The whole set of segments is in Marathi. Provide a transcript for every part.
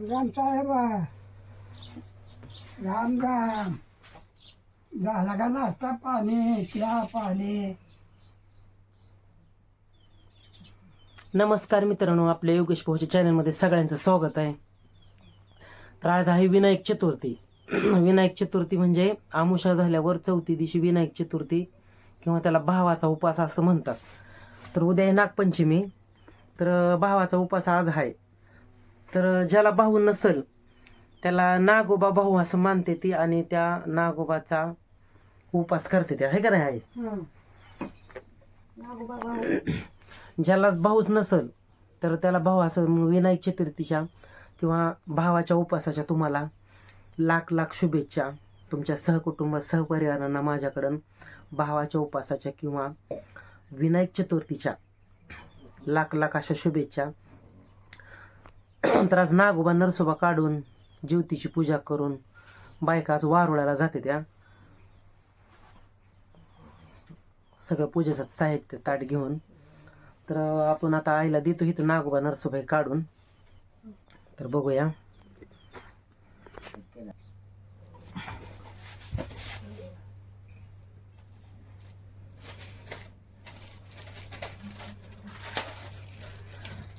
राम साहेब. राम राम. झाला का नाश्ता पाणी? चहा पाणी. नमस्कार मित्रांनो आपल्या योगेश भाऊच्या चॅनलमध्ये सगळ्यांचं स्वागत आहे. तर आज आहे विनायक चतुर्थी. विनायक चतुर्थी म्हणजे आमुषा झाल्यावर चौथी दिवशी विनायक चतुर्थी किंवा त्याला भावाचा उपास असं म्हणतात. तर उद्या आहे नागपंचमी. तर भावाचा उपास आज आहे. तर ज्याला भाऊ नसल त्याला नागोबा भाऊ असं मानते ती आणि त्या नागोबाचा उपास करते त्या. आहे का नाही आहे ज्याला भाऊच नसल तर त्याला भाऊ असं विनायक चतुर्थीच्या किंवा भावाच्या उपासाच्या तुम्हाला लाख लाख शुभेच्छा तुमच्या सहकुटुंब सहपरिवारांना माझ्याकडून भावाच्या उपासाच्या किंवा विनायक चतुर्थीच्या लाख लाख अशा शुभेच्छा तर आज नागोबा नरसोबा काढून ज्योतीची पूजा करून बायका आज वारुळ्याला जाते त्या. सगळं पूजेचं साहित्य ताट घेऊन. तर आपण आता आईला देतो इथं नागोबा नरसोबाई काढून. तर बघूया.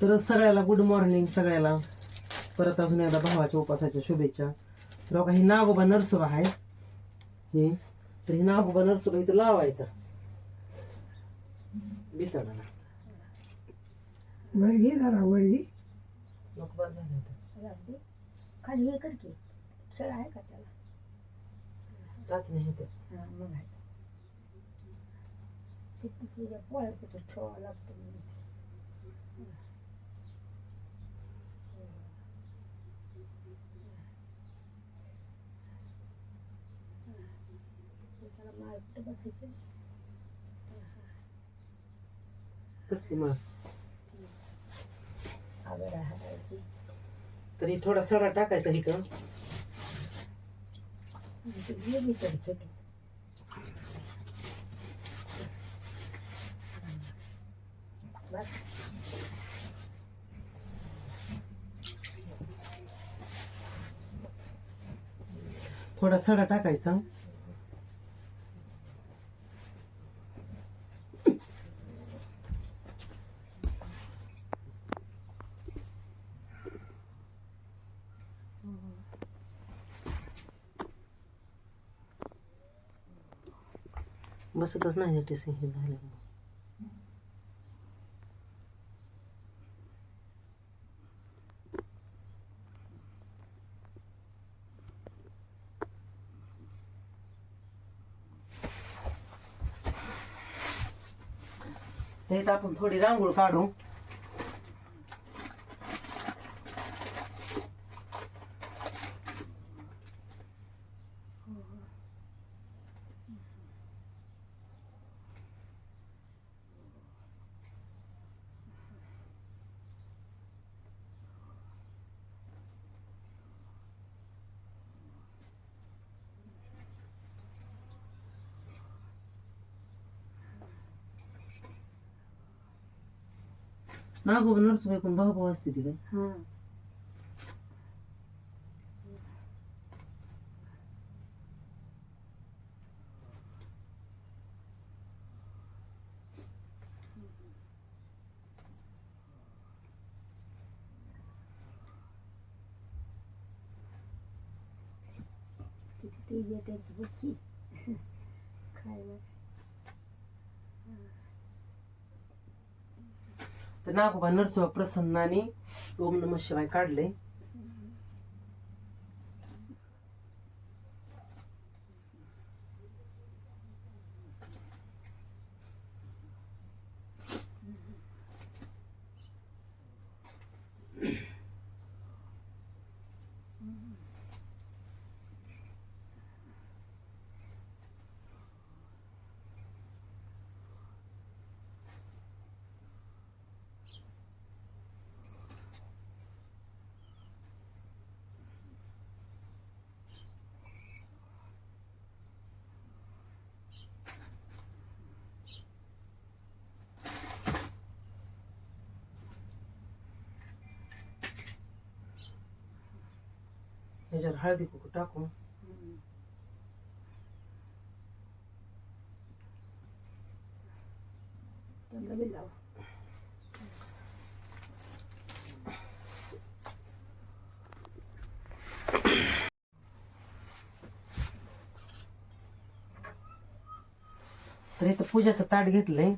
तर सगळ्याला गुड मॉर्निंग सगळ्याला. परत अजून एकदा भावाच्या उपासाच्या शुभेच्छा. तर बघा ही नागोबा नरसोबा आहे. हे तर ही नागोबा नरसोबा इथं लावायचा. बिताडाला वर घे जरा वर घे नको बस झालं आता. खाली हे कर की. खेळ आहे का त्याला? टाच नाही ते. हा, मग आहे. ते ठेवावं लागतं. कसली तरी थोडा सडा टाकायचा बस थोडा सडा टाकायचा. बसतच नाही टीस हे झालं तर आपण थोडी रांगोळ काढू. नागोबा नरसोबाई कोण भाऊ भाऊ असते ती काय हां किती ते येते की खायला तर नागोबा नरसोबा प्रसन्नाने ओम नम शिवाय काढले. ह्याच्यावर हळदी कुकू टाकू. तर इथं पूजाचं ताट घेतलंय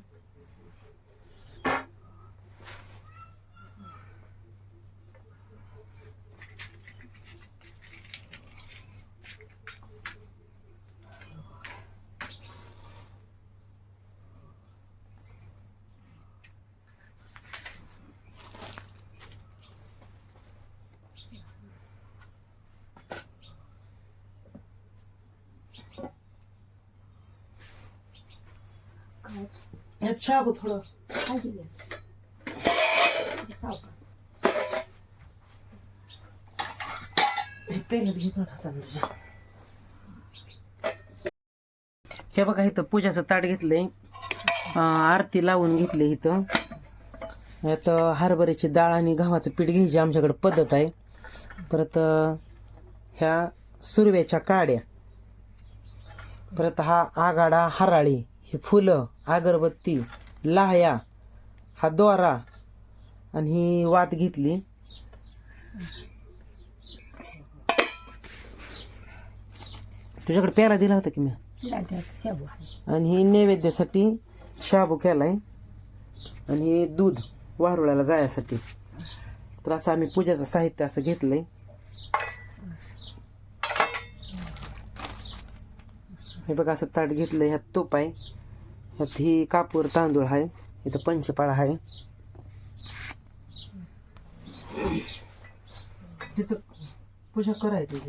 यात शाबू थोडं हे पेल्यात घे थोडं हाताने तुझ्या हे बघा इथं पूजाचं ताट घेतलंय. आरती लावून घेतली इथं. यात हरभऱ्याची डाळ आणि गव्हाचं पीठ घ्यायची आमच्याकडे पद्धत आहे. परत ह्या सुरव्याच्या काड्या. परत हा आगाडा हराळी. ही फुलं अगरबत्ती लाह्या हा दोरा आणि ही वात घेतली. तुझ्याकडे प्याला दिला होता की मी? आणि ही नैवेद्यासाठी शाबू केलाय. आणि हे दूध वारुळाला जायसाठी. तर असं आम्ही पूजाचं साहित्य असं घेतलंय. हे बघा असं ताट घेतलं ह्यात तूप आहे. ह्यात ही कापूर तांदूळ आहे. इथं पंचपाळा आहे. तिथं पूजा करायची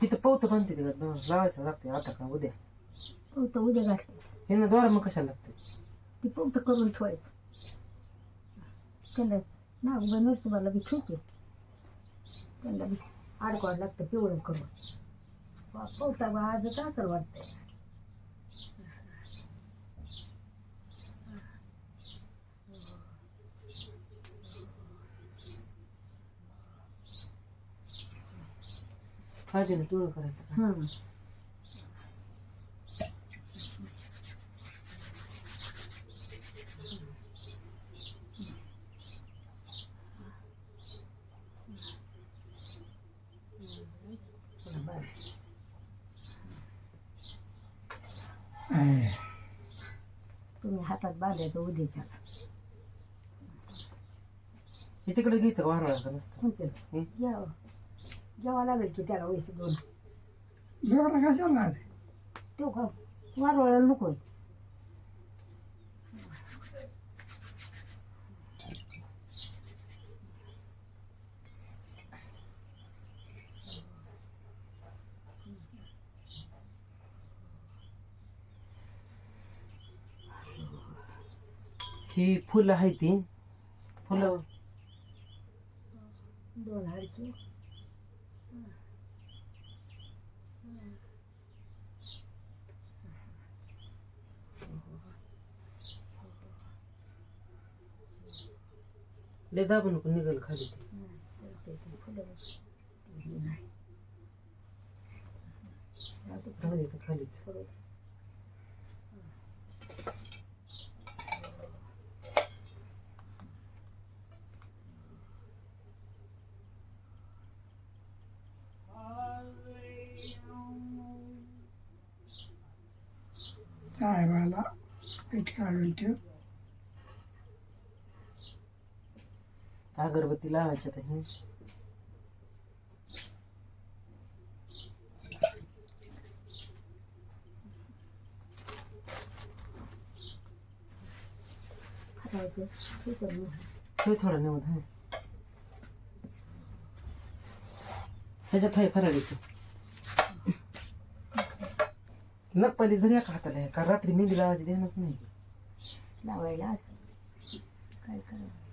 तिथे पवतं बांधते ते का? लावायचं लागते आता का उद्या? पोतं उद्या घातलं हे ना द्वारा मग कशाला लागते ती पोतं करून ठेवायचं. त्यांना नाग नरसुबाला बी ठेवते त्यांना बी आडकवाड लागतं पिवळं करून. पा- पोता बा आजच असं वाटतंय. हळदीनं पिवळं करायचं का? हं. तुम्ही हातात बांधायचं उद्याच्याला हे तिकडे घ्यायचं का वारळा का नसतं म्हणते हे? घ्यावं घ्यावं लागेल की त्याला वयस दोन. जेवण कशाला तो का वारवाळायला नको ही फुलं आहे ती. फुलं. दोन हाडकी. लय दाबू नको निघल खाली ती. फुलं राहू दे खालीच. साहेबाला पीठ काढून ठेव. अगरबत्ती लावायच्या आता थोडं नव्हत हा. ह्याच्यात आहे फराळीचं. नप्पाली जरी एका हाताला आहे का रात्री मेहंदी लावायची ध्यानच नाही. लावायला काय करायचं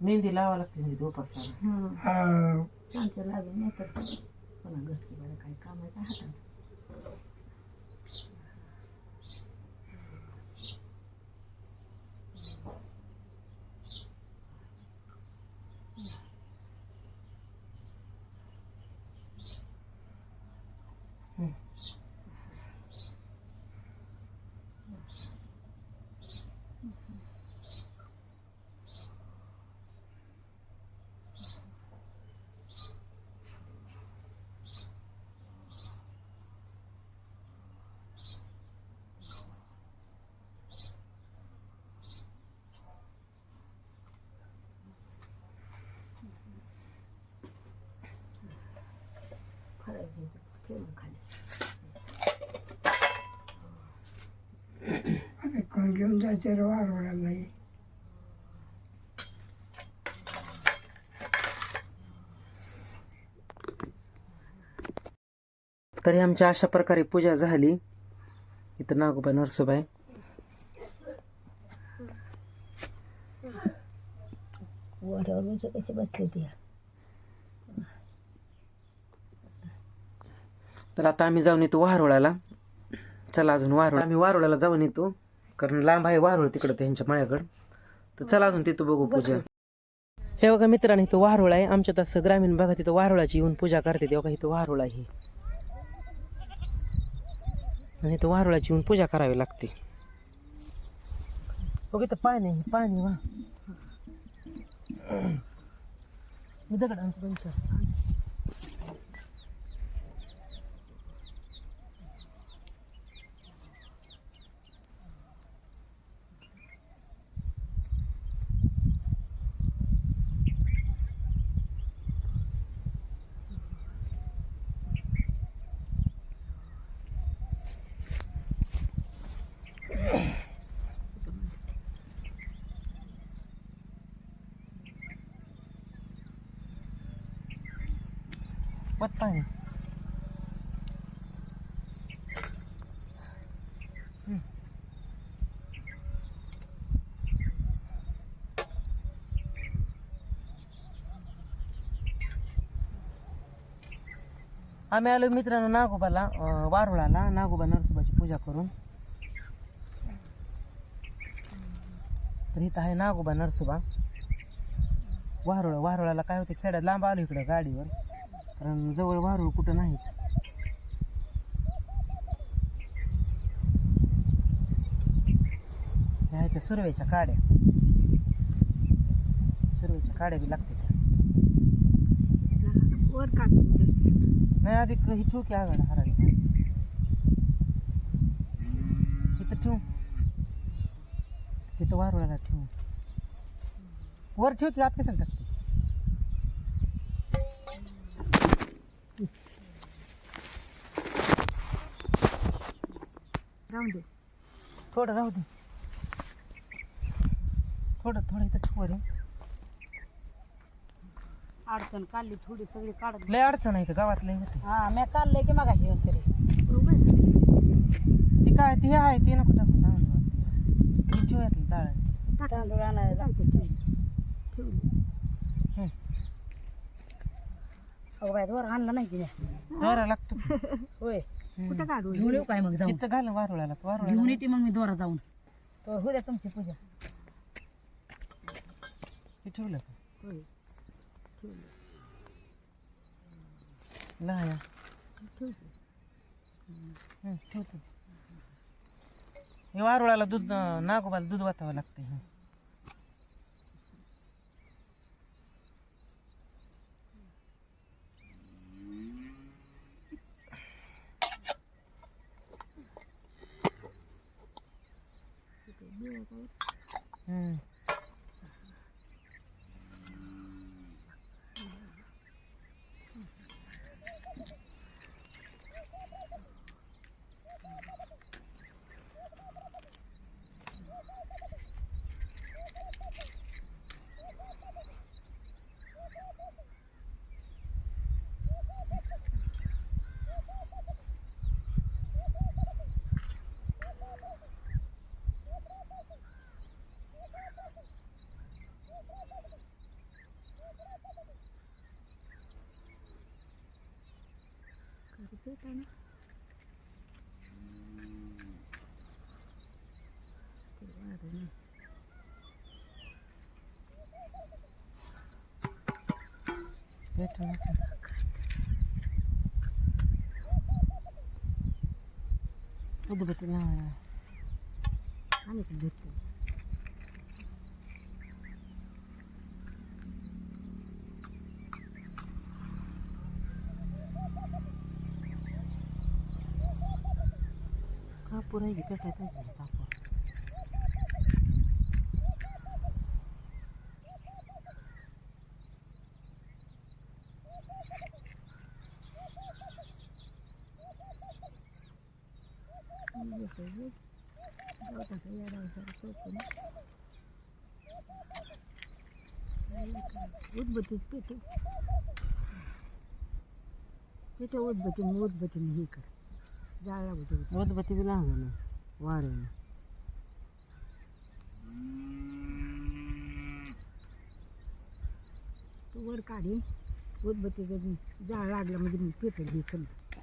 मेहंदी लावा लागते म्हणजे उपासाला हं. चांगलं लागून नाही तर पुन्हा घरची बरं काही काम आहे का हातात ठेवलं खाली आता कोण घेऊन जायचं रे वारवड्याला नाही. तरी आमची अशा प्रकारे पूजा झाली. इथं नागोबा नरसोबाई म्हणजे कसे बसले ते? तर आता आम्ही जाऊन येतो वारोळाला. चला अजून वारोळ आम्ही वारोळाला जाऊन येतो. कारण लांब आहे वारोळ तिकडं त्यांच्या मळ्याकडं. तर चला अजून तिथं बघू पूजा. हे बघा मित्रांनो इथं वारोळ आहे. आमच्या तसं ग्रामीण भागात इथं वारोळाची येऊन पूजा करते ते बघा इथं वारोळ आहे. आणि इथं वारोळाची येऊन पूजा करावी लागते. बघ इथं पाणी आहे, पाणी वा दगड पत पाणी आम्ही आलो मित्रांनो नागोबाला वारुळाला नागोबा नरसोबाची पूजा करून. तर इथं आहे नागोबा नरसोबा. वारुळा वारुळाला काय होते खेड्यात लांब आलो इकडं गाडीवर. कारण जवळ वारुळ कुठं नाहीच. हे आहे त्या सुरवेच्या काड्या. सुरवेच्या काड्या बी लागते त्या वर नाही आधी क- ही ठेवू की आगाड हराळी इथं ठेवू. तिथं वारुळाला ठेवू. वर ठेव की आत कशाला टाकते? राहून दे. थोडं राहू दे. थोडं थोडं इथं ठेव रे. अडचण काढली थोडी सगळी काढत लय अडचण आहे इथं गावात लय होते हा मी काढलंय की मागाशी येऊन तरी. ती काय ती आहे ती नको टाकू. तांदूळ ती. ठेव यातलं डाळ. तांदूळ आणायला ठेवली हं. अगं बाय वर आणलं नाही तिने दोरा लागतो. होय. कुठं काढू घेऊन येऊ काय मग जाऊन? इथं घाल वारुळाला घेऊन वारुळाला येते मग मी दोरा जाऊन. तो होऊ द्या तुमची पूजा. हे ठेवलं का? होय. लहाया ठेवते. हं, ठेवतो. हे वारुळाला दूध अं, नागोबाला दूध वाचावं लागते हं. हं. हे ठेव ना. उदबत्ती लावा. आणि ते buraya gider edeceğiz. Bak Thank you. Утбатин, это утбатин, утбатин, гикар. जाळला होते उदबत्ती बी लागलं वाऱ्यानं तू वर काढी. उदबत्तीचं जाळ लागलं म्हणजे मी पेटल घे समजा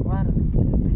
वारं सुटलं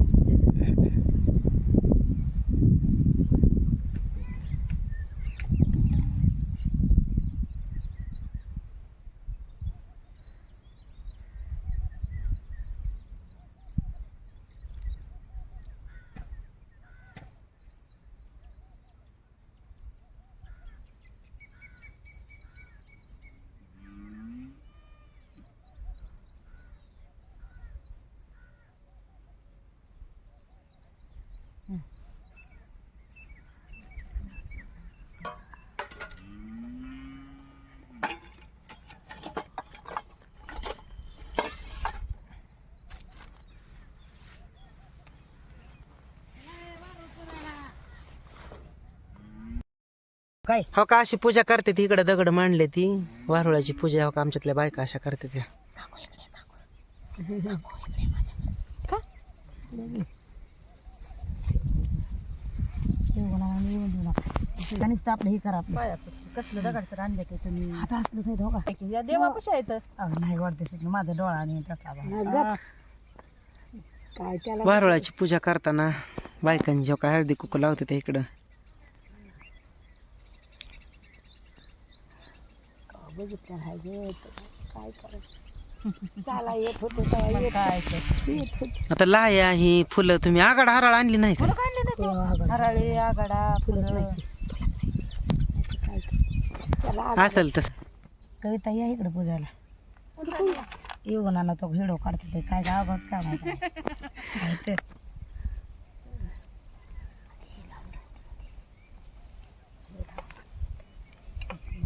काय? हो का अशी पूजा करते ती इकडे दगड मांडले ती. वारुळाची पूजा हो का आमच्यातल्या बायका अशा करते त्या. आपलं हे करा आपलं. कसलं दगड तर आणलं की तुम्ही. आता असलंच आहे हो का? या देवापाशी आहेत. अहो, नाही वाटते माझा डोळा आणि त्यातला काय त्याला वारुळाची पूजा करताना बायकांची हो का हळदी कुकू लावते त्या इकडं. बघितलं आहे गे काय करायचं? त्याला येत होतं तेव्हा येत काय ते येत होतं. आता लाया ही फुलं तुम्ही आगाड हराळ आणली नाही का. हराळी आगाडा फुलंच फुलं. नाही. ती. काय करायचं? त्याला आगाड. असेल तसं. कविता या इकडे पूजायला. येऊ ना तो हिडो काढते ते. काय आहे. काय ते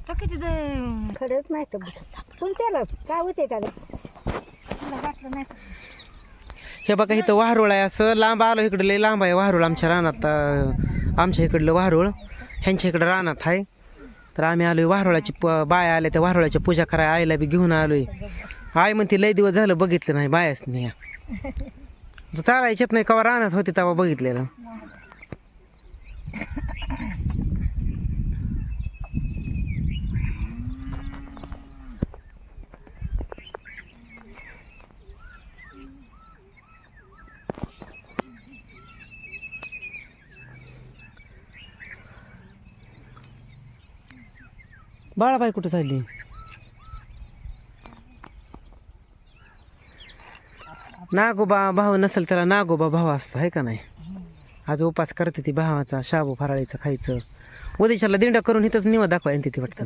किती खरंच नाही तर पण त्याला काय होते त्याला? हे बघा इथं वारुळ आहे. असं लांब आलो इकडं लय लांब आहे वारुळ आमच्या रानात. अं, आमच्या इकडलं वारुळ ह्यांच्या इकडं रानात आहे. तर आम्ही आलोय वारुळाची प बाया आल्या त्या वारुळाची पूजा करायला. आईला बी घेऊन आलोय. आई म्हणते लय दिवस झालं बघितलं नाही बायाच नाही या. नाही कवा रानात होते तेव्हा बघितलेलं. बाळाबाई कुठं चालली? नागोबा भाऊ नसेल त्याला नागोबा भाऊ असतो आहे का नाही? आज उपास करते ती भावाचा शाबू फराळीचं खायचं. उद्याच्याला दिंडा करून इथंच निवा दाखवा तिथे वाटतं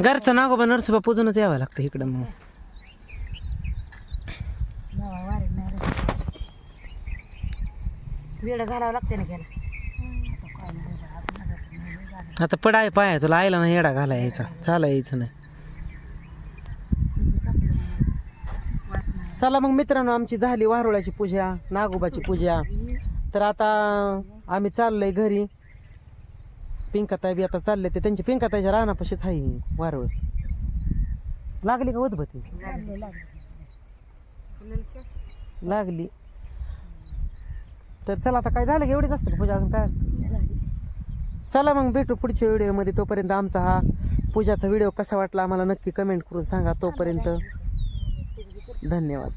घरचं नागोबा नरसोबा पूजूनच यावं लागतं इकडं मग. वेळ घालावं लागते ना त्याला आता पडाय पाय तुला आईला ना येडा घाला यायचा चाला यायचं नाही. चला मग मित्रांनो आमची झाली वारुळाची पूजा नागोबाची पूजा. तर आता आम्ही चाललोय घरी. पिंकाताई बी आता चालले ते. त्यांची पिंकाताईच्या रानापाशीच आहे वारुळ. लागली का उदबती लागली. तर चला आता काय झालं का एवढीच असतं पूजा? अजून काय असतं? चला मग भेटू पुढच्या व्हिडिओमध्ये तोपर्यंत आमचा हा पूजाचा व्हिडिओ कसा वाटला आम्हाला नक्की कमेंट करून सांगा. तोपर्यंत धन्यवाद.